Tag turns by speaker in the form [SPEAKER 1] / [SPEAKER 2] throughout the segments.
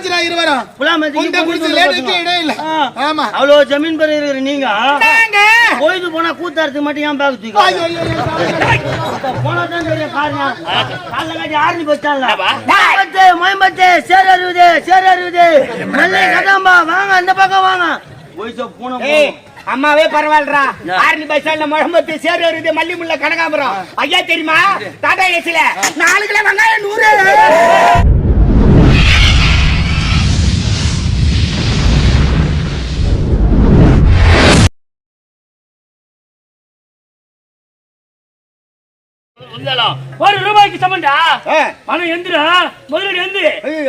[SPEAKER 1] இருவரும் குண்டை குடிச்சு லேட்டுக்கு. ஆமா.
[SPEAKER 2] அவ்வளவு ஜமீன் இருக்கிற நீங்க பொழுது போனா கூத்தாரத்துக்கு மட்டும் ஏன் பேக் தூக்கி போனா தான் தெரியும் காரணம். காலைல காட்டி ஆரஞ்சு போச்சால? மயம்பத்து மயம்பத்து சேர் அறுபது சேர் அறுபது. மல்லை கதாம்பா வாங்க அந்த பக்கம் வாங்க. போன
[SPEAKER 3] ஏய் அம்மாவே பரவாயில்லடா ஆரணி பஸ் ஸ்டாண்ட்ல முகமது சேரு வருது மல்லிமுல்ல கனகாபுரம். ஐயா தெரியுமா? டாடா ஏசில நாலு கிலோ வெங்காயம் நூறு.
[SPEAKER 4] இருந்தாலும் ஒரு ரூபாய்க்கு சமண்டா? பணம் எந்திரா? முதலீடு எந்து?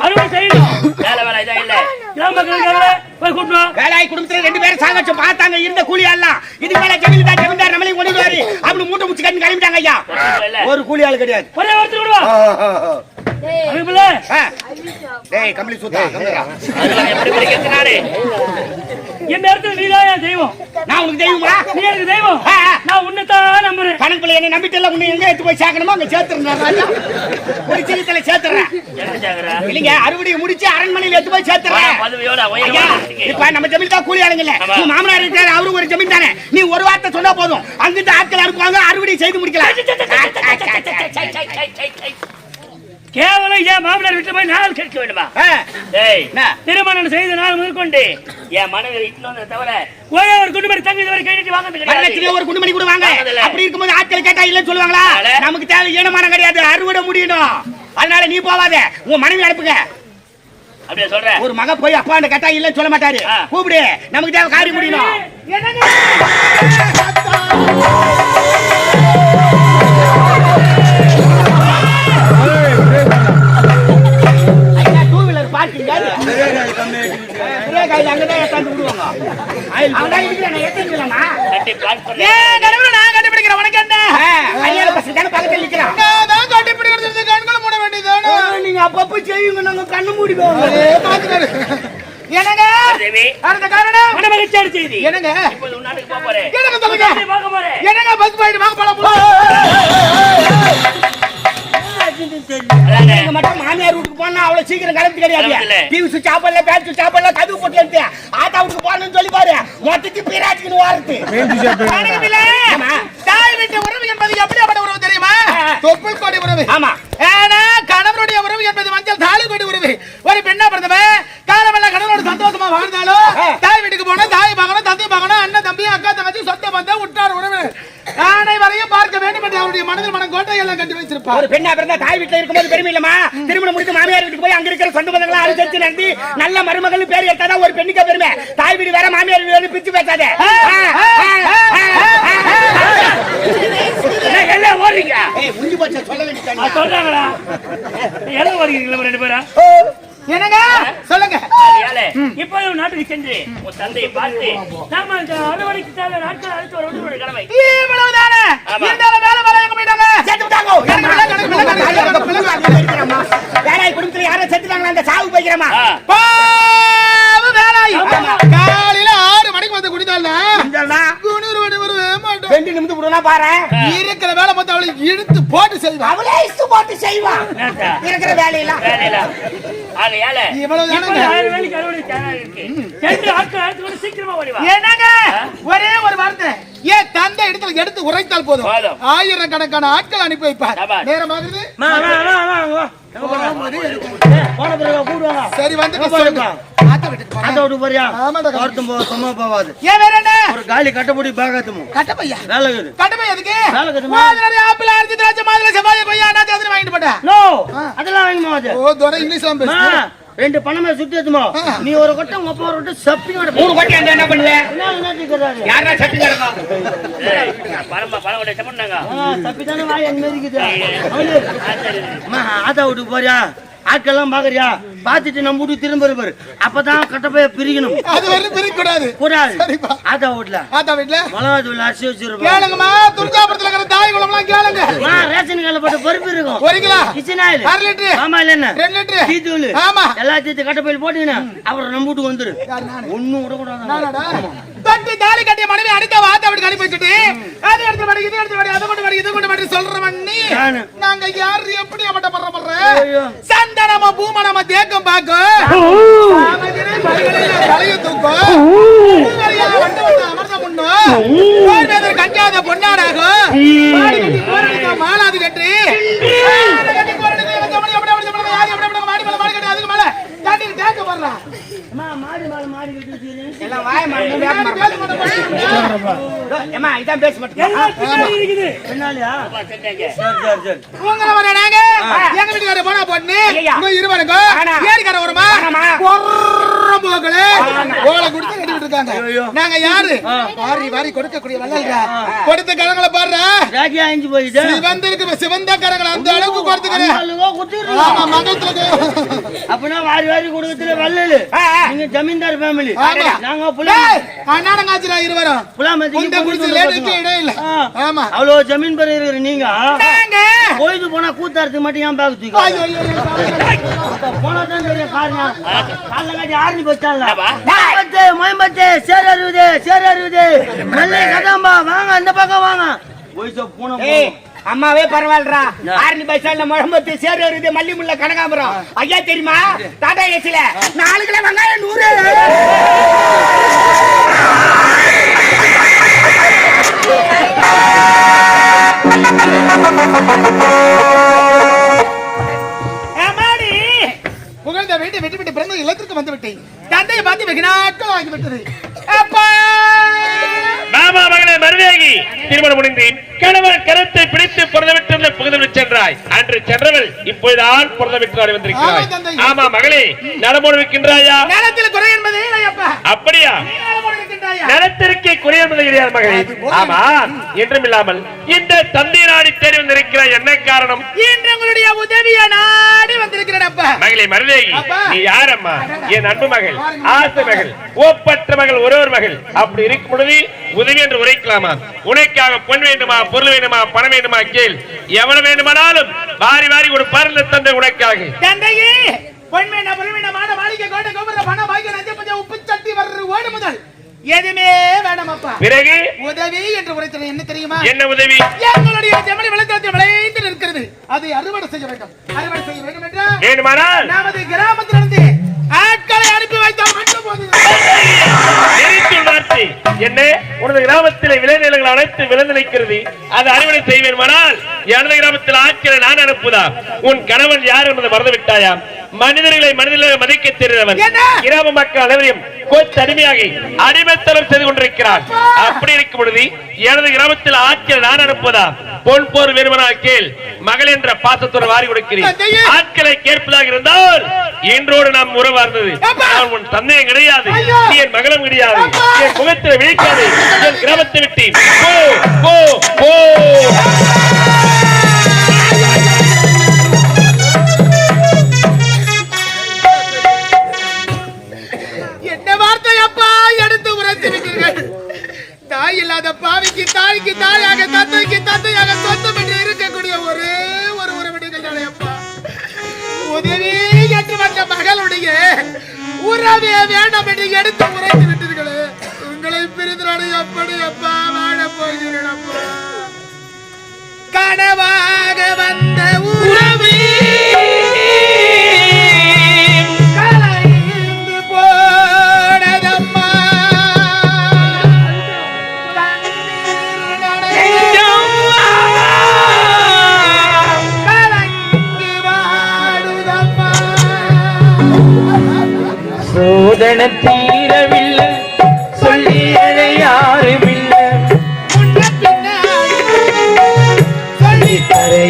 [SPEAKER 4] அறுவடை செய்யணும். வேலை வேலை இதான் இல்ல. கிராம மக்களுக்கு போய் கூட்டணும்
[SPEAKER 3] வேலாய் குடும்பத்துல ரெண்டு பேரும் சாகச்சு பார்த்தாங்க இருந்த கூலி எல்லாம் இது மேல ஜமீன்தார் ஜமீன்தார் நம்மளையும் கொண்டு அப்படி மூட்டை முடிச்சு கட்டி கிளம்பிட்டாங்க ஐயா. ஒரு கூலி ஆள் கிடையாது.
[SPEAKER 4] ஒரே ஒருத்தர் விடுவா அனுப்பல
[SPEAKER 3] ஆ. டேய் கம்பளி சூத்தா கம்பளிடா.
[SPEAKER 4] எப்படி இப்படி கேட்கிறாரு இந்த இடத்துல நீதான் என் தெய்வம்
[SPEAKER 3] நான் உனக்கு
[SPEAKER 4] நீ எனக்கு தெய்வம். நான் உன்னைத்தான் நம்புறேன்
[SPEAKER 3] கணக்குல என்ன நம்பிட்டு எல்லாம் உன்னை எங்க எடுத்து போய் சேர்க்கணுமோ அங்க சேர்த்துறேன் ராஜா ஒரு சின்னத்துல சேர்த்துறேன் இல்லைங்க அறுவடையை முடிச்சு அரண்மனையில எடுத்து போய் சேர்த்துறேன் இப்ப நம்ம ஜமீன் தான் கூலி ஆளுங்கல்ல. உன் மாமனார் இருக்காரு அவரு ஒரு ஜமீன் தானே நீ ஒரு வார்த்தை சொன்னா போதும் அங்கிட்டு ஆட்கள் அனுப்புவாங்க அறுவடை செய்து முடிக்கலாம்
[SPEAKER 4] கேவலம் என் மாமனார் வீட்டுல போய் நாள் கேட்க வேண்டுமா? திருமணம் செய்த நாள் முதற்கொண்டு. என் மனைவி வந்ததை தவிர ஒரே ஒரு குண்டு மாதிரி தங்க இதுவரை கேட்டுட்டு வாங்க
[SPEAKER 3] ஒரு குண்டு மணி கூட வாங்க. அப்படி இருக்கும்போது ஆட்கள் கேட்டா இல்லன்னு சொல்லுவாங்களா? நமக்கு தேவை ஈனமானம் கிடையாது. அறுவடை முடியணும். அதனால நீ போவாத. உன் மனைவி அனுப்புங்க.
[SPEAKER 4] அப்படியே சொல்றேன்
[SPEAKER 3] ஒரு மக போய் அப்பா கேட்டா இல்லன்னு சொல்ல மாட்டாரு. கூப்பிடு. நமக்கு தேவை காரியம் முடியணும். பிரேக் ஆயில் அங்கதான் ஏத்தாந்து விடுவாங்க. அவன்தான் இருக்கிறான், நான்
[SPEAKER 4] பிளான் பண்ணி.
[SPEAKER 1] ஏன் கடவுளை நான் கண்டுபிடிக்கிறேன் உனக்கு என்ன?
[SPEAKER 3] பசங்க தானே பக்கத்துல நிக்கிறான்.
[SPEAKER 1] நான் தான் கண்டுபிடிக்கிறது கண்களை மூட வேண்டியதானே
[SPEAKER 3] நீங்க அப்பப்ப செய்யுங்க நாங்க கண்ணு மூடிக்கோங்க.
[SPEAKER 1] பாத்துக்காரு என்னங்க? அடுத்த காரணம்?
[SPEAKER 4] மனமகிழ்ச்சியான செய்தி
[SPEAKER 1] என்னங்க? சொல்லுங்க பஸ் போயிட்டு வாங்க போலாம்
[SPEAKER 3] நீங்க மட்டும் மாமியார் வீட்டுக்கு போனா அவ்வளவு சீக்கிரம் கிளம்பி கிடையாது. டிவி சுவிட்ச் ஆஃப் பண்ணல பேட் சுவிட்ச் ஆஃப் பண்ணல கதவு போட்டு எடுத்து ஆத்தா வீட்டுக்கு போகணும்னு சொல்லி பாரு. மொத்தத்துக்கு வாரத்து. ஆமா.
[SPEAKER 1] தாய் வீட்டு உறவு என்பது எப்படியாப்பட்ட உறவு தெரியுமா. தொப்புள் கொடி உறவு.
[SPEAKER 3] ஆமா.
[SPEAKER 1] ஆனா கணவனுடைய உறவு என்பது மஞ்சள் தாலி கொடி உறவு. ஒரு பெண்ணா பிறந்தவன் காலமெல்லாம் கணவனோட சந்தோஷமா வாழ்ந்தாலும். தாய் வீட்டுக்கு போனா தாய் பார்க்கணும் தந்தை பார்க்கணும் அண்ணன் தம்பி அக்கா தங்கச்சி சொந்த பந்தம் உற்றார் உறவு. அனைவரையும் பார்க்க வேண்டும் என்று அவருடைய மனதில் மனம் கோட்டை எல்லாம் கட்டி வச்சிருப்பார்
[SPEAKER 3] ஒரு பெண்ணா பிறந்தா தாய் வீட்டுல இருக்கும்போது பெருமை இல்லமா திருமணம் முடித்து மாமியார் வீட்டுக்கு போய் அங்க இருக்கிற சொந்த பந்தங்களா அனுசரிச்சு நடத்தி நல்ல மருமகள் பேர் எடுத்தாதான் ஒரு பெண்ணுக்கு பெருமை தாய் வீடு வேற மாமியார் வீடு வேற பிரிச்சு பேசாத
[SPEAKER 4] எல்லாம் ஓடுறீங்க
[SPEAKER 3] போச்ச சொல்ல வேண்டியது
[SPEAKER 4] சொல்றாங்களா எல்லாம் ஓடுறீங்களா ரெண்டு பேரும்
[SPEAKER 1] என்னங்க? சொல்லுங்க.
[SPEAKER 4] உன் நாட்டுக்கு சென்று உன் தந்தையை பார்த்து நாம இந்த அறுவடைக்கு தேவை நாட்கள் அழைத்து வர வேண்டிய ஒரு கடமை
[SPEAKER 1] இவ்வளவுதானே. இருந்தாலும் வேலை வேலை எங்க போயிட்டாங்க.
[SPEAKER 3] செத்து விட்டாங்கோ. வேலாய் குடும்பத்துல யாரோ செத்துட்டாங்களா அந்த சாவு போய்க்கிறமா.
[SPEAKER 1] காலையில ஆறு மணிக்கு வந்து குடித்தாள்னா? குளிர் வடி வரவே மாட்டோம்.
[SPEAKER 3] ரெண்டு நிமிஷம் விடுனா பாரு.
[SPEAKER 1] இருக்கிற வேலை பார்த்து அவளை இழுத்து போட்டு செய்வா.
[SPEAKER 3] அவளே இஷ்டு போட்டு செய்வா.
[SPEAKER 4] என்னத்தா?
[SPEAKER 3] இருக்கிற வேலையெல்லாம்.
[SPEAKER 4] வேலையில ஆயிரம் வேலைக்கு அறுவடை இருக்கு. சீக்கிரமா
[SPEAKER 1] ஒரே ஒரு வார்த்தை. ஏன் தந்தை இடத்துல எடுத்து உரைத்தால் போதும். ஆயிரக்கணக்கான ஆட்கள் அனுப்பி வைப்பார். நேரமாகுது
[SPEAKER 2] கூடுவாங்க
[SPEAKER 1] சரி வந்து
[SPEAKER 2] அதெல்லாம் ரெண்டு பணமே சுத்தி எடுத்துமோ. நீ ஒரு கொட்டை அப்பா ஒரு கொட்டை சப்பி
[SPEAKER 3] மூணு கோட்டி அந்த என்ன பண்ணுவ?
[SPEAKER 2] என்ன நினைச்சுக்கிறாரு
[SPEAKER 3] யாரா சட்டி கிடக்கும்
[SPEAKER 4] பரம பரம உடைய சமண்டாங்க
[SPEAKER 2] தப்பி தானே வாய் அங்க இருக்குது அம்மா ஆத்தா வீட்டுக்கு போறியா? ஆட்கள்லாம் பாக்குறியா பாத்துட்டு நம்ம வீட்டுக்கு திரும்ப இருப்பாரு அப்பதான் கட்டப்பைய பிரிக்கணும்.
[SPEAKER 1] அது வரைக்கும் பிரிக்க கூடாது.
[SPEAKER 2] கூடாது. ஆத்தா வீட்டுல
[SPEAKER 1] ஆத்தா வீட்டுல
[SPEAKER 2] மிளகாய் தூள் அரிசி வச்சிருப்போம்
[SPEAKER 1] கேளுங்கம்மா துர்காபுரத்துல இருக்கிற தாய் குளம்லாம் கேளுங்க.
[SPEAKER 2] ரேஷன் கடையில போட்டு பருப்பு இருக்கும்.
[SPEAKER 1] ஒரு கிலோ.
[SPEAKER 2] கிச்சன் ஆயில்
[SPEAKER 1] அரை லிட்டரு.
[SPEAKER 2] ஆமா இல்ல என்ன?
[SPEAKER 1] ரெண்டு லிட்டரு.
[SPEAKER 2] டீ தூள்.
[SPEAKER 1] ஆமா.
[SPEAKER 2] எல்லாத்தையும் கட்டப்பையில் போட்டீங்கன்னா அப்புறம் நம்ம வீட்டுக்கு வந்துரு? ஒண்ணும்
[SPEAKER 1] நானாடா? கட்டி தாலி கட்டிய மனைவி அடித்த வாத்த அப்படி கழிப்பு வச்சுட்டு அது எடுத்து மாடி இது எடுத்து மாடி அதை கொண்டு மாடி இது கொண்டு மாடி நீ
[SPEAKER 2] நானு.
[SPEAKER 1] நாங்க யாரு? எப்படி அவட்ட பண்ற பண்ற. சந்தனம பூமணம தேக்கம் பைகளில தலைய தூக்கும். அமர்ந்த முன்னோ கோல்வேதர் கஞ்சாத கோரடிக்க மாலாது கட்டி. மாடி மேல மாடி கட்டி அதுக்கு மேல தாண்டி தேக்க போடுறான்.
[SPEAKER 2] அம்மா, மாடி மேல மாடி கட்டி வச்சிருக்கீங்க.
[SPEAKER 3] எல்லாம் வாய மாட்டேன். வேக
[SPEAKER 1] பேச மாட்டேன்.
[SPEAKER 3] ஏமா இதான் பேச மாட்டேன்.
[SPEAKER 4] எல்லாம் பின்னாடி இருக்குது.
[SPEAKER 2] பின்னாலயா? சரி, சரி, சரி.
[SPEAKER 1] உங்களை வர நாங்க எங்க வீட்டுக்காரர் போனா. இங்க இருவானுங்க
[SPEAKER 3] ஆனா.
[SPEAKER 1] ஏரிக்கார வருமா. போகலே ஓலை கொடுத்து கட்டிட்டு இருக்காங்க
[SPEAKER 2] ஐயோ.
[SPEAKER 1] நாங்க யாரு? வாரி வாரி கொடுக்கக்கூடிய வள்ளல்க கொடுத்த கரங்களை பாடுற
[SPEAKER 2] அழிஞ்சு போயிடுச்சு.
[SPEAKER 1] சிவந்திருக்கு சிவந்த கரங்களை அந்த அளவுக்கு கொடுத்துக்கிறேன். ஆமா மகத்துக்கு.
[SPEAKER 2] அப்பனா வாரி வாரி கொடுக்கறதுல வள்ளலு. நீங்க ஜமீன்தார் ஃபேமிலி
[SPEAKER 1] ஆமா.
[SPEAKER 2] நாங்க புலா
[SPEAKER 1] அண்ணாடம் காய்ச்சலா இருவரும்.
[SPEAKER 2] புலாமதிக்கு
[SPEAKER 1] குடிச்சு இல்ல
[SPEAKER 2] ஆ.
[SPEAKER 1] ஆமா.
[SPEAKER 2] அவ்வளவு ஜமீன் பெற இருக்கிற நீங்க
[SPEAKER 1] நாங்க
[SPEAKER 2] பொழுது போனா கூத்தாரத்துக்கு மட்டும் ஏன் பேக் தூக்கி. போனா தான் தெரியும் காரணம் காலைல காட்டி ஆரஞ்சு போச்சால மயம்பத்து மயம்பத்து சேர் அறுபது சேர் அறுபது. நல்ல கதாம்பா வாங்க அந்த பக்கம் வாங்க. வயசு பூனை.
[SPEAKER 3] அம்மாவே பரவாயில்லடா? ஆரணி பைசால முகமது சேரு வருது மல்லிமுல்ல கனகாம்பரம் ஐயா தெரியுமா? டாடா ஏசில. நாலு கிலோ வெங்காயம் நூறு.
[SPEAKER 1] புகழ்ந்த வீட்டை விட்டு விட்டு பிறந்த இல்லத்திற்கு வந்து விட்டேன் தந்தையை பார்த்து வெகு நாட்கள் ஆகிவிட்டது. அப்பா!
[SPEAKER 5] மாமா மகளே மருதேகி திருமணம் முடிந்து கணவன் கருத்தை பிடித்து பிறந்தவிட்டு புகுந்து சென்றாய். அன்று சென்றவள் இப்போதுதான் பிறந்தவிட்டு வந்திருக்கிறாய்.
[SPEAKER 1] ஆமா,
[SPEAKER 5] மகளே நலமோடு
[SPEAKER 1] அப்பா
[SPEAKER 5] அப்படியா? நலத்திற்கே குறையது கிடையாது மகளே? ஆமா என்றும் இல்லாமல் இந்த தந்தை நாடி தேடி வந்திருக்கிறாய் என்ன காரணம்?
[SPEAKER 1] இன்று உங்களுடைய உதவியை நாடி வந்திருக்கிறேன் அப்பா.
[SPEAKER 5] மகளே
[SPEAKER 1] அப்பா.
[SPEAKER 5] நீ யாரம்மா? என் அன்பு மகள் ஆசை மகள் ஓப்பற்ற மகள் ஒருவர் மகள். அப்படி இருக்கும் பொழுது உதவி என்று உரைக்கலாமா? உனக்காக பொன் வேண்டுமா பொருள் வேண்டுமா பணம் வேண்டுமா கேள். எவ்வளவு வேண்டுமானாலும் வாரி வாரி ஒரு பரந்த தந்தை உனக்காக.
[SPEAKER 1] தந்தையே பொன்மேன பொன்மேன மான மாளிகை கோட்டை கோபுர பண பாய்க்க நஞ்ச பஞ்ச உப்பு சட்டி வர்ற ஓடு முதல். எதுவுமே வேண்டாம் அப்பா
[SPEAKER 5] பிறகு?
[SPEAKER 1] உதவி என்று உரைத்தது என்ன தெரியுமா?
[SPEAKER 5] என்ன உதவி?
[SPEAKER 1] எங்களுடைய செம்மறி விளைச்சலத்தில் விளைந்து நிற்கிறது. அதை அறுவடை செய்ய வேண்டும். அறுவடை செய்ய வேண்டும் என்றால்
[SPEAKER 5] வேண்டுமானால்
[SPEAKER 1] நமது கிராமத்திலிருந்து ஆட்களை அனுப்பி வைத்தால் மட்டும் போதும்.
[SPEAKER 5] என்ன? உனது கிராமத்திலே விளைநிலங்கள் அனைத்து விளைந்து நிற்கிறது. அதை அறுவடை செய்வேன்மானால் எனது கிராமத்தில் ஆட்களை நான் அனுப்புதா? உன் கணவன் யார் என்பதை மறந்து விட்டாயா மனிதர்களை மனிதர்களை மதிக்க தெரிந்தவன்? கிராம மக்கள் அனைவரையும் கொத்தடிமையாக அடிமைத்தனம் செய்து கொண்டிருக்கிறான் அப்படி இருக்கும் பொழுது எனது கிராமத்தில் ஆட்களை நான் அனுப்புதா? பொன் போர் வேறுமனால் கேள். மகள் என்ற பாசத்துடன் வாரி கொடுக்கிறேன்! ஆட்களை கேட்பதாக இருந்தால் இன்றோடு நாம்
[SPEAKER 1] அப்பா!
[SPEAKER 5] நான் உன் தந்தையும் கிடையாது என் மகளும் கிடையாது! என் முகத்தில் விழிக்காது. என் கிராமத்தை விட்டு போ போ
[SPEAKER 1] என்ன வார்த்தை அப்பா? எடுத்து உரைத்து விட்டீர்கள் தாய் இல்லாத பாவிக்கு தாய்க்கு தாயாக தந்தைக்கு தந்தையாக சொந்தம் என்று இருக்கக்கூடிய ஒரே ஒரு உறவினர்கள் தானே அப்பா. உதவி என்று வந்த மகளுடைய உறவே வேண்டாம் என்று எடுத்து உரைத்து விட்டீர்களே. உங்களை பிரிந்தாடு எப்படி அப்பா. வாழ போகிறீர்கள் அப்பா கனவாக வந்த உறவே கலைந்து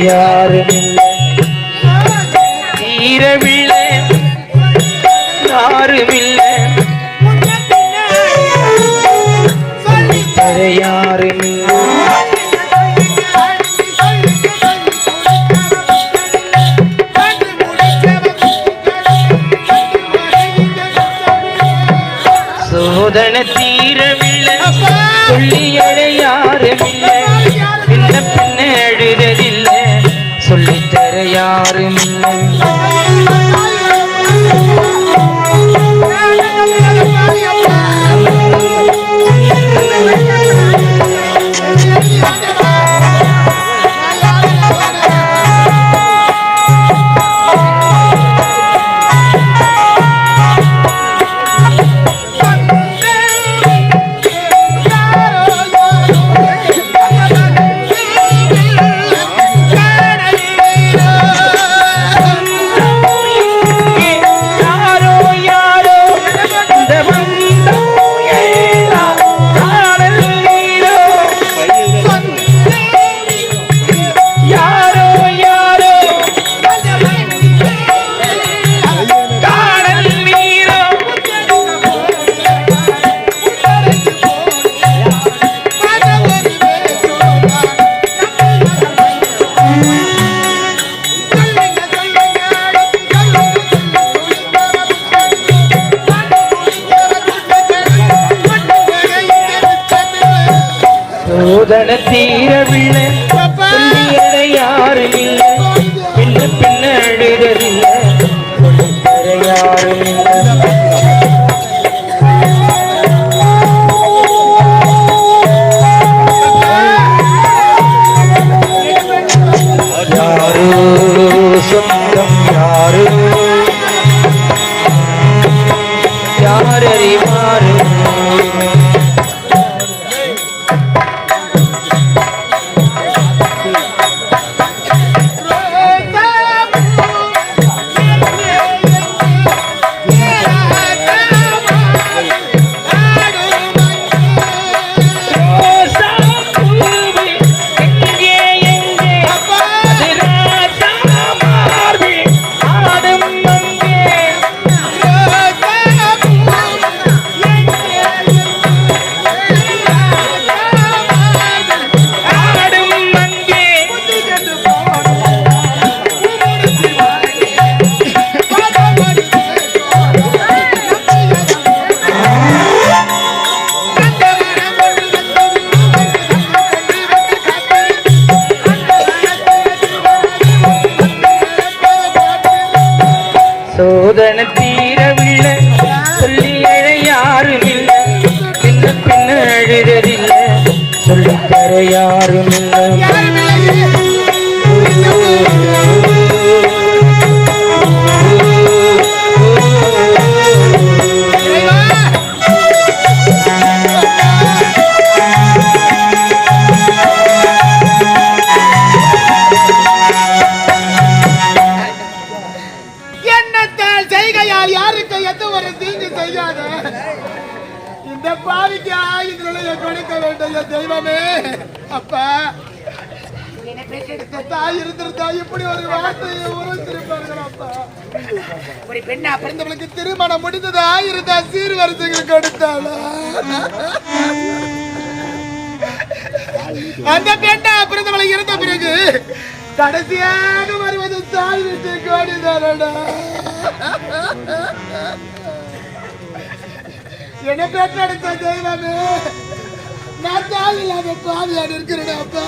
[SPEAKER 6] தர আমার சோதனை தீரவில்லை சொல்லியட
[SPEAKER 1] என்னை பெற்றெடுத்த தெய்வமே. நான் தாய் இல்லாத பாவியா இருக்கிறேன் அப்பா.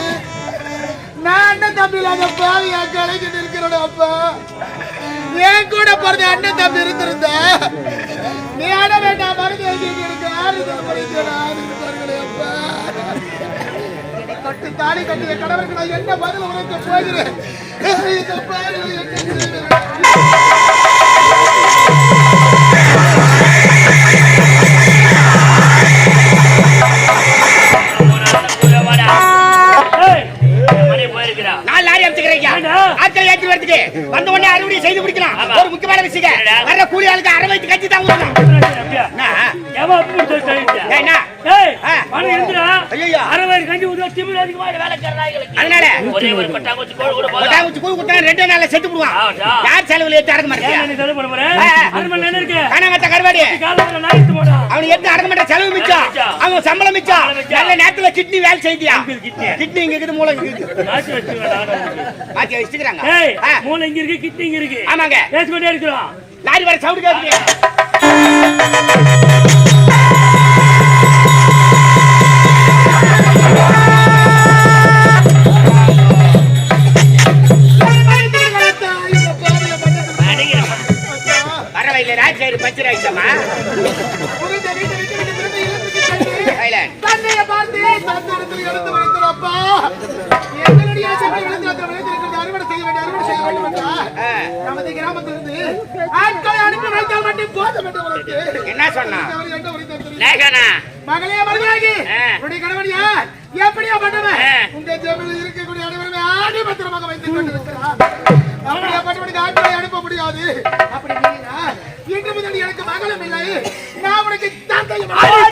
[SPEAKER 1] நான் அண்ணன் தம்பி இல்லாத பாவியா கலைஞ்சு இருக்கிறேன் அப்பா. என் கூட பிறந்த அண்ணன் தம்பி இருந்திருந்த நீ ஆட வேண்டாம் மருந்து எழுதி இருக்கு ஆறுதல் படிக்கிறேன் ஆறுதல் அப்பா. என்னை தாலி கட்டிய கணவருக்கு நான் என்ன பதில் உனக்கு போகிறேன்
[SPEAKER 3] வந்த உடனே அறுவடை செய்து முடிக்கலாம். ஒரு முக்கியமான விஷயம்? வர்ற கூலி ஆளுக்கு அரை வயிற்று கஞ்சி தான்
[SPEAKER 4] ஏம்மா அப்படி சொல்லி சொல்லிட்டியா?
[SPEAKER 3] ஏய், என்ன?
[SPEAKER 4] ஏய்,
[SPEAKER 3] ஆ.
[SPEAKER 4] மணி எந்திரா.
[SPEAKER 3] ஐயையோ.
[SPEAKER 4] அரை வயிறு கஞ்சி ஊத்துவா, திமிரு அதிகமா நாய்களுக்கு.
[SPEAKER 3] அதனால
[SPEAKER 4] ஒரே ஒரு கொட்டாங்குச்சி கோழி கூட
[SPEAKER 3] ரெண்டே நாள்ல செத்து போடுவான். யார் செலவுல ஏற்றி அடக்க மாட்டேன்
[SPEAKER 4] நீ செலவு பண்ண இருக்கு.
[SPEAKER 3] காணாமத்த கருவாடி
[SPEAKER 4] காலையில நாய் எடுத்து போடா.
[SPEAKER 3] அடக்க மாட்டேன் செலவு மிச்சம்
[SPEAKER 4] மிச்சம்.
[SPEAKER 3] அவன் சம்பளம் மிச்சம். நல்ல நேரத்துல கிட்னி வேலை செய்தியா
[SPEAKER 4] கிட்னி.
[SPEAKER 3] இங்க இருக்குது மூளை இங்க இருக்குது. மாத்தி வச்சுக்கிறாங்க
[SPEAKER 4] ஏய்,
[SPEAKER 3] ஆ,
[SPEAKER 4] மூளை இங்க இருக்கு, கிட்னி இங்க இருக்கு.
[SPEAKER 3] ஆமாங்க
[SPEAKER 4] பேசிக்கொண்டே இருக்கிறோம்.
[SPEAKER 3] லாரி வர சவுண்ட் கேட்குது சைலண்ட்
[SPEAKER 1] தன்னைய பார்த்து தன்னிடத்தில் எடுத்து வைத்தோம் அப்பா. எங்களுடைய ஆசைக்கு விழுந்து விழுந்திருக்கிறது அறுவடை செய்ய வேண்டும் அறுவடை செய்ய வேண்டும் என்றால் நமது கிராமத்திலிருந்து ஆட்களை அனுப்பி வைத்தால் மட்டும் போதும் என்று உனக்கு.
[SPEAKER 3] என்ன சொன்னா?
[SPEAKER 1] மகளே
[SPEAKER 3] ஆ.
[SPEAKER 1] உன்னுடைய கணவன் யார் எப்படியா பண்ணுவன். உங்க இருக்கக்கூடிய அனைவருமே ஆடி பத்திரமாக வைத்துக் கொண்டிருக்கிறார். அப்படியா பண்ணி ஆட்களை அனுப்ப முடியாது. அப்படி இன்று முதல் எனக்கு மகளும் இல்லை. நான் உனக்கு தந்தையும்
[SPEAKER 3] ஐயா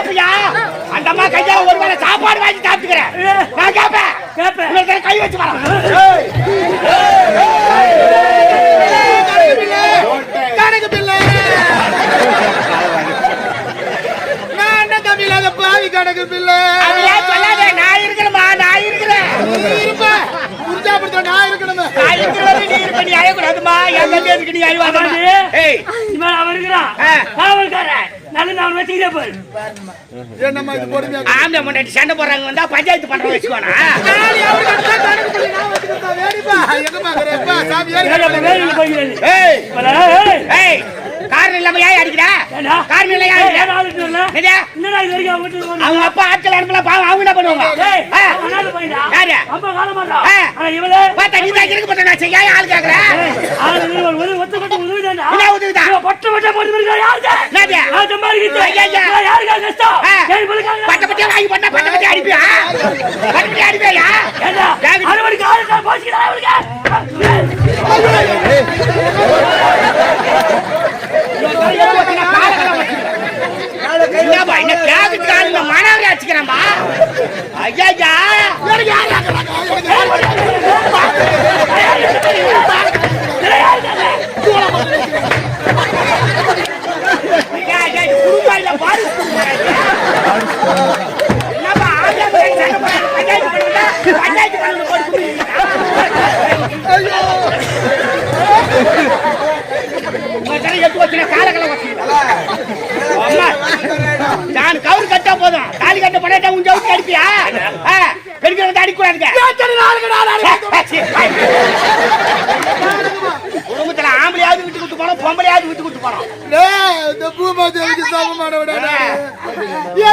[SPEAKER 3] கேப்பியா அந்த அம்மா கையால ஒரு வேளை சாப்பாடு வாங்கி சாப்பிட்டுக்கிறேன் நான் கேப்பேன்
[SPEAKER 4] கேப்பேன்.
[SPEAKER 3] கை வச்சு வரேன்
[SPEAKER 1] கணக்கு பிள்ளை நான் என்ன தம்பி இல்லாத பாவி கணக்கு பிள்ளை
[SPEAKER 3] அதெல்லாம் சொல்லாத நான் இருக்கிறேம்மா நான் இருக்கிறேன்
[SPEAKER 1] நீ இருப்ப புரிஞ்சா பிடிச்ச நான் இருக்கணுமே
[SPEAKER 3] நான் இருக்கிற வரைக்கும் நீ அழக்கூடாதுமா? என் தம்பி எதுக்கு நீ
[SPEAKER 4] அம்மாடி.
[SPEAKER 3] ஏய்.
[SPEAKER 4] இவன் அவன் இருக்கிறான். காவல்காரன் நல்ல பாரு
[SPEAKER 1] என்னம்மா இது பொறுமையா
[SPEAKER 3] ஆம்பளை முன்னாடி சண்டை போடுறாங்க வந்தா பஞ்சாயத்து பண்ற வச்சுக்கோனா? காரணம் இல்லாம ஏன் அடிக்கிற? காரணம் இல்ல ஏன்?
[SPEAKER 4] அவங்க
[SPEAKER 3] அப்பா ஆட்கள் அனுப்பல பாவம் அவங்க என்ன பண்ணுவாங்க? யாரு?
[SPEAKER 4] ரொம்ப காலமாடா.
[SPEAKER 3] ஆ.
[SPEAKER 4] ஆனா இவளே,
[SPEAKER 3] பார்த்தா நீ தான் இருக்கு பார்த்தா நான் செய்ய ஆள் கேக்குற
[SPEAKER 4] ஆளு இவரு ஒரு உதவி, ஒத்த கொட்ட உதவிதான்டா.
[SPEAKER 3] என்ன உதவிதான்?
[SPEAKER 4] இவன் பொட்ட பொட்ட போட்டு இருக்கா? நான்.
[SPEAKER 3] ஐயா, ஐயா.
[SPEAKER 4] கஷ்டம்? ஏய்.
[SPEAKER 3] பட்ட வாங்கி பண்ணா பட்ட அடிப்பியா பட்ட அடிப்பியா. என்னப்பா என்ன கேக்குறதுக்கு ஆள் இந்த மனவரை அடிச்சுக்கிறேன்பா? ஐயா எனக்கு குடும்பம் இல்ல, பாரு குடும்பம் இது. என்னப்பா, ஆம்பளை பையன் சண்டை போடுறாரு, பஞ்சாயத்து பண்ணுறதா? பஞ்சாயத்து பண்ணுறது போட்டு குடுக்குறீங்களா? உங்க தலை எடுத்து வச்சுனா காலக்கலை வச்சுக்கிறா. அம்மா, நான் கவுரு கட்டா போதும். தாலி கட்ட பண்ணாட்டா உன் ஜவுக்கு அடிப்பியா? வந்து அடிக்கூடாதுங்க குடும்பத்துல ஆம்பளையாவது விட்டு விட்டு போனோம் பொம்பளையாவது விட்டு விட்டு போனோம்
[SPEAKER 1] இந்த பூமாதேவிக்கு சாபமான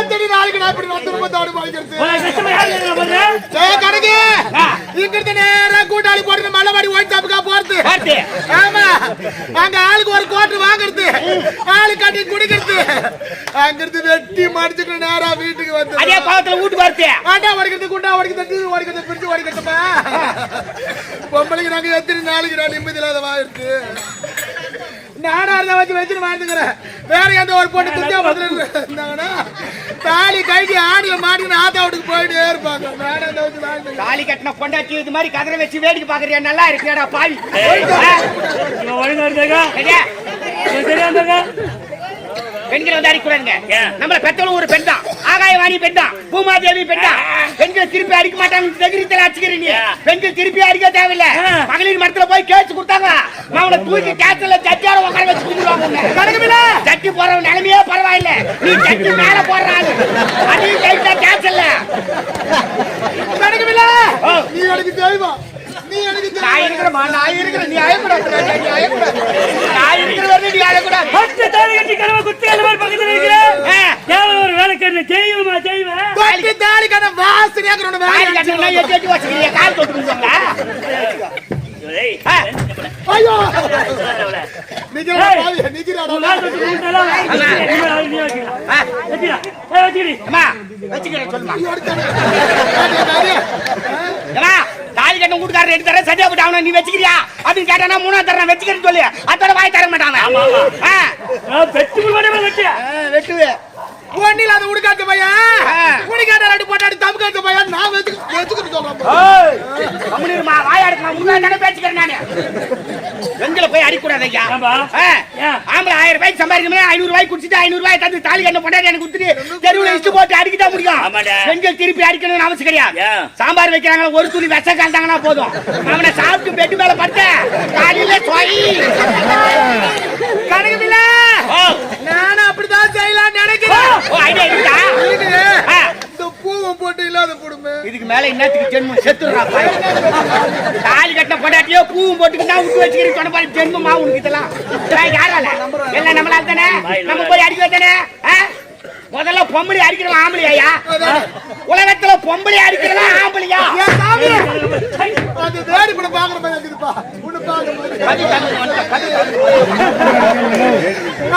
[SPEAKER 1] தடி நாளைக்கு நான். இப்படி வந்து ரொம்ப தாடு? டேய், கணக்கு. இங்கிருந்து நேரா கூட்டாளி போட்டு மலைவாடி ஒயிட் ஷாப்புக்கா போறது. ஆமா. அங்க ஆளுக்கு ஒரு கோட்டு வாங்குறது. ஆளு கட்டி குடிக்கிறது. அங்கிருந்து வெட்டி மடிச்சுக்கிட்டு நேரா வீட்டுக்கு வந்து
[SPEAKER 3] அதே பாவத்துல வீட்டுக்கு வரத்து
[SPEAKER 1] ஆண்டா உடைக்கிறது குண்டா உடைக்கிறது டீ உடைக்கிறது பிரிச்சு உடைக்கிறதுப்பா பொம்பளைக்கு நாங்க எத்தனை நாளைக்கு நான் நிம்மதி இல்லாத வாயிருக்கு நானா இருந்தா வச்சு வச்சுட்டு வாழ்ந்துக்கிறேன். வேற எந்த ஒரு பொண்ணு துண்டியா இருந்தாங்கன்னா தாலி கைட்டி ஆடியில ஆத்தா வீட்டுக்கு போயிட்டே இருப்பாங்க. நானா இருந்தா வச்சு வாழ்ந்துக்கிறேன்.
[SPEAKER 3] தாலி கட்டின கொண்டாட்டி இது மாதிரி கதிரை வச்சு வேடிக்கை பாக்குறியா நல்லா இருக்குடா பாவி.
[SPEAKER 4] ஒழுங்கா?
[SPEAKER 3] சரியா?
[SPEAKER 4] இருந்தாக்கா?
[SPEAKER 3] பெண்கள் வந்து அடிக்கூடாதுங்க? நம்மள பெற்றவங்க ஒரு பெண் தான். ஆகாயவாணி பெண் தான். பூமாதேவி பெண் தான். பெண்கள் திருப்பி அடிக்க மாட்டாங்க தைரியத்தில் அடிச்சுக்கிறீங்க? பெண்கள் திருப்பி அடிக்க தேவையில்ல. மகளிர் மரத்துல போய் கேஸ் கொடுத்தாங்க. அவனை தூக்கி கேஸ்ல ஜட்ஜார உட்கார வச்சு குடுக்குறாங்க ஜட்ஜி போற நிலைமையே பரவாயில்ல. நீ ஜட்ஜி மேல போடுறாங்க ஜெயிச்சா கேஸ் இல்ல.
[SPEAKER 1] கணக்குமில்ல நீ எனக்கு தெய்வம் நீ எனக்கு
[SPEAKER 3] நான் இருக்கிறமா நான் இருக்கிறேன் நீ அழக்கூடாது நீ அழக்கூடாது நான் இருக்கிற வரைக்கும் நீ அழக்கூடாது
[SPEAKER 4] பத்து தாலி கட்டி கனவு குத்தி அந்த மாதிரி பக்கத்துல இருக்கிற
[SPEAKER 3] ஆ.
[SPEAKER 4] கேவலம் ஒரு வேலைக்காரனை செய்யுமா செய்வேன்
[SPEAKER 1] தொட்டி தாலி கட்ட வாசனையாக ஒண்ணு
[SPEAKER 3] கால்
[SPEAKER 1] வேலை
[SPEAKER 3] கட்டணும்னா எட்டி எட்டி வச்சுக்கிறீங்க. கால்
[SPEAKER 4] தொட்டு
[SPEAKER 3] தாலி கட்டும் கூட்டுக்காரர் எடுத்து தர சத்தியா போட்டு அவனை நீ வச்சுக்கிறியா? அப்படின்னு கேட்டானா மூணாவது தர வச்சுக்கிறேன்னு சொல்லு. அதோட வாய் தர மாட்டாங்க ஆ,
[SPEAKER 1] ஒண்ணு இல்லாத உடுக்காத்த பையன்.
[SPEAKER 3] ஆ.
[SPEAKER 1] உடுக்காத்த ரெண்டு போட்டாடி தமுக்காத்த பையன். நான் வச்சு வச்சுக்கிட்டு சொல்றேன்
[SPEAKER 3] கம்முனிருமா வாய் அடக்கமா முன்னாடி தானே பேச்சுக்கிறேன் நானு. வெங்கல போய் அடிக்கூடாது ஐயா? ஆம்பளை ஆயிரம் ரூபாய்க்கு சம்பாதிக்கணுமே ஐநூறு ரூபாய் குடிச்சிட்டு ஐநூறு ரூபாய் தந்து தாலி கட்ட பொண்டாட்டி எனக்கு குடுத்துட்டு தெருவுல இஷ்டு போட்டு அடிக்கதான் முடியும்.
[SPEAKER 4] ஆமாடா.
[SPEAKER 3] பெண்கள் திருப்பி அடிக்கணும்னு அவசியம் கிடையாது? சாம்பார் வைக்கிறாங்க ஒரு துளி விஷ கலந்தாங்கன்னா போதும். அவனை சாப்பிட்டு பெட்டு மேல பட்ட காலையில சொய் ஐடியா இருக்கா?
[SPEAKER 1] பூவும் போட்டு இல்லாத போடுமே
[SPEAKER 3] இதுக்கு மேல என்னத்துக்கு ஜென்மம்? செத்துடுறா பாரு. தாலி கட்டின பொண்டாட்டியோ பூவும் போட்டுக்கிட்டா விட்டு வச்சுக்கிறீங்க சொன்ன பாரு ஜென்மமா உனக்கு இதெல்லாம் யாரால எல்லாம் நம்மளால தானே? நம்ம போய் அடிக்க தானே? முதல்ல பொம்பளை அடிக்கிறவன் ஆம்பளையா உலகத்துல பொம்பளை அடிக்கிறவன் ஆம்பளையா?
[SPEAKER 1] அது தேடி கூட பாக்குற மாதிரி இருக்குதுப்பா.
[SPEAKER 3] தந்து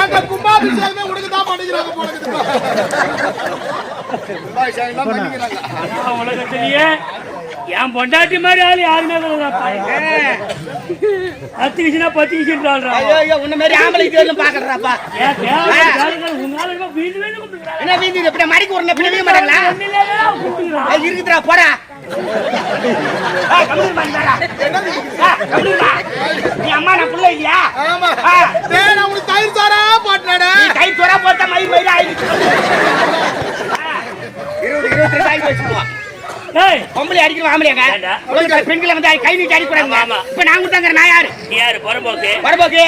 [SPEAKER 1] அந்த கும்பாபிஷேகமே உனக்கு தான் பண்ணிக்கிறாங்க போல இருக்குதுப்பா. கும்பாபிஷேகம் தான் பண்ணிக்கிறாங்க
[SPEAKER 4] உலகத்திலேயே என் பொண்டாட்டி மாதிரி ஆளு யாருமே. அத்துக்கிச்சுன்னா பத்துக்கிச்சுன்றாள்றா.
[SPEAKER 3] ஐயோ ஐயோ உன்ன மாதிரி ஆம்பளை இது பாக்குறாப்பா. என்ன வீதி எப்படி மடிக்கு ஒரு பிடிவே மாட்டாங்களா இருக்குதுடா போடா. அம்மா நான் புள்ள இல்லையா?
[SPEAKER 1] உனக்கு தயிர்
[SPEAKER 3] தோறா போட்டா மயிர் மயிர் ஆயிடுச்சு. இருபது இருபத்தி ரெண்டு ஆகி வச்சுக்குவோம்
[SPEAKER 4] ஏய்,
[SPEAKER 3] பொம்பளை
[SPEAKER 4] ஏண்டா?
[SPEAKER 3] உலகத்துல பெண்களை வந்து கை நீட்டி அடிக்கூடாதுங்க. இப்ப நான் கொடுத்தாங்க நான் யாரு
[SPEAKER 4] நீ யாரு புறம்போக்கு? ஒரே படிக்கிற?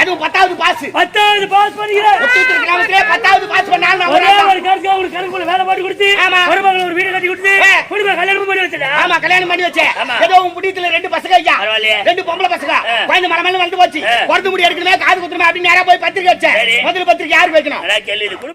[SPEAKER 3] அதுவும் பத்தாவது பாஸ்
[SPEAKER 4] பத்தாவது பாஸ் பண்ணிக்கிற.
[SPEAKER 3] ஒத்துத்தூர் கிராமத்திலே பத்தாவது பாஸ் பண்ணாலும் நான்
[SPEAKER 4] ஒரே
[SPEAKER 3] ஒரு
[SPEAKER 4] ஒரு கருத்து அவனுக்கு கருப்புல வேலை போட்டு கொடுத்து
[SPEAKER 3] ஆமா.
[SPEAKER 4] மருமகளை ஒரு வீடு கட்டி கொடுத்து. குடும்ப கல்யாணம் பண்ணி வச்சதா
[SPEAKER 3] ஆமா கல்யாணம் பண்ணி வச்சேன். ஏதோ உன் முடியத்துல ரெண்டு பசங்க ஐயா. ரெண்டு பொம்பளை பசங்க. குழந்தை மலை மேல வந்து போச்சு
[SPEAKER 4] ஆ.
[SPEAKER 3] பிறந்த முடி எடுக்கணுமே காது குத்துணுமே அப்படின்னு நேரா போய் பத்திரிக்கை வச்சேன்
[SPEAKER 4] சரி.
[SPEAKER 3] முதல்ல பத்திரிக்கை யாருக்கு வைக்கணும்